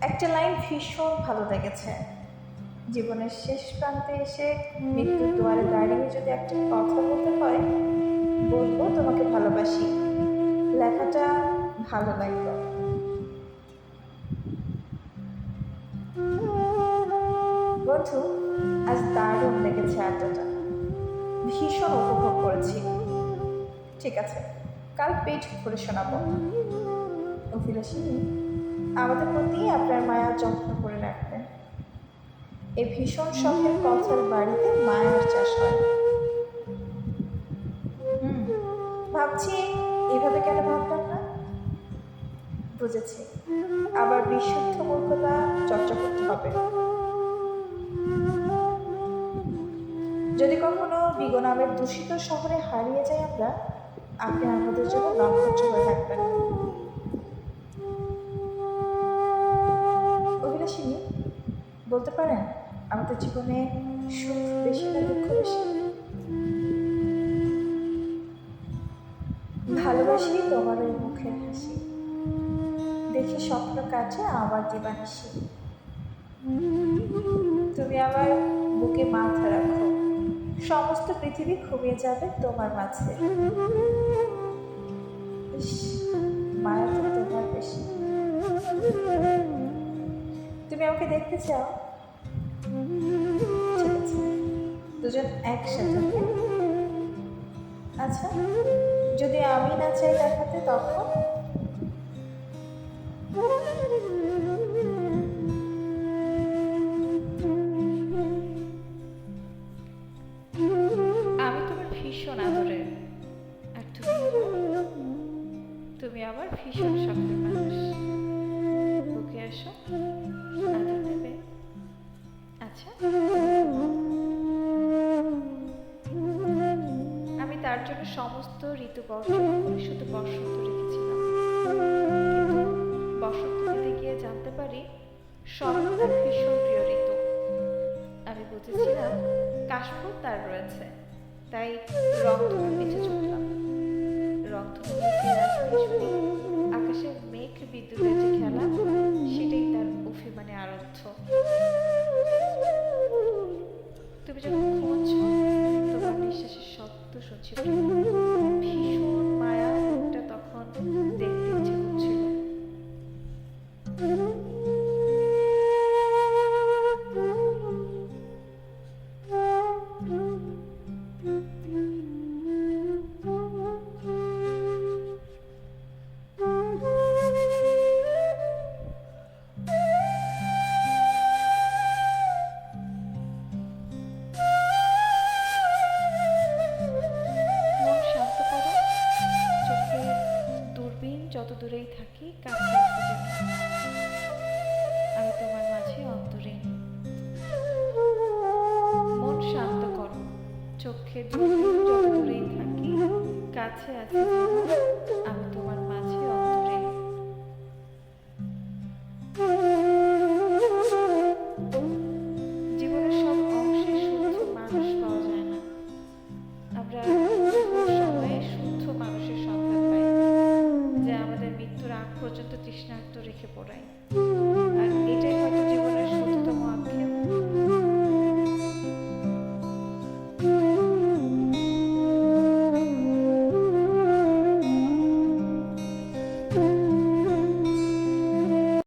একটা লাইন ভীষণ ভালো লেগেছে। জীবনের শেষ প্রান্তে এসে মৃত্যুর দুয়ারে দাঁড়িয়ে যদি একটা কথা বলতে হয়, বলব তোমাকে ভালোবাসি। লেখাটা ভালো লাগল। বন্ধু, আজ দারুণ লেগেছে আড্ডাটা। ভীষণ উপভোগ করেছি। ঠিক আছে, কাল পেট ভরে শোনাবো। অভিলাষিনী আমাদের প্রতি আপনার মায়া যত্ন করে রাখবেন। এই ভীষণ শখের কথার বাড়িতে মায়ার চাষ হয়। ভাবছি এভাবে কেন ভাবলাম না? বুঝেছি, আবার বিশুদ্ধ মূর্খতা চর্চা করতে হবে। যদি কখনো বিগো নামের দূষিত শহরে হারিয়ে যাই আমরা, আপনি আমাদের জন্য হয়ে থাকবেন। বলতে পারেন, আমাদের জীবনে সুখ বেশি না, দুঃখ বেশি? ভালোবাসি তোমার ওই মুখের হাসি। দেখি স্বপ্ন কাটে আমার দিবানিসি তুমি আমার বুকে মাথা রাখো। সমস্ত পৃথিবী ঘুমিয়ে যাবে তোমার মাঝে। মায়া তো তোমার বেশি। আমাকে দেখতে চাও? দুজন একসাথে আচ্ছা যদি আমি না চাই দেখাতে, তখন? আমি তোমার ভীষণ আদরের। আর তুমি? তুমি আমার ভীষণ শখের মানুষ তার জন্য সমস্ত ঋতু বর্জন করে বসন্ত রেখেছিলাম। কিন্তু বসন্ত দিতে গিয়ে জানতে পারি শরৎ তার ভীষণ প্রিয় ঋতু। আমি বুঝেছিলাম কাশফুল তার রয়েছে, তাই রংধনু পিছু ছুটলাম রংধনু শুনি মেঘ বিদ্যুতের যে খেলা কাছে আছে। আমি তোমার মাঝে অন্তরীণ জীবনের সব অংশে শুদ্ধ মানুষ পাওয়া যায় না। আমরা সময়ে শুদ্ধ মানুষের সন্ধান পাই, যে আমাদের মৃত্যুর আগ পর্যন্ত তৃষ্ণার্ত রেখে পড়ায়।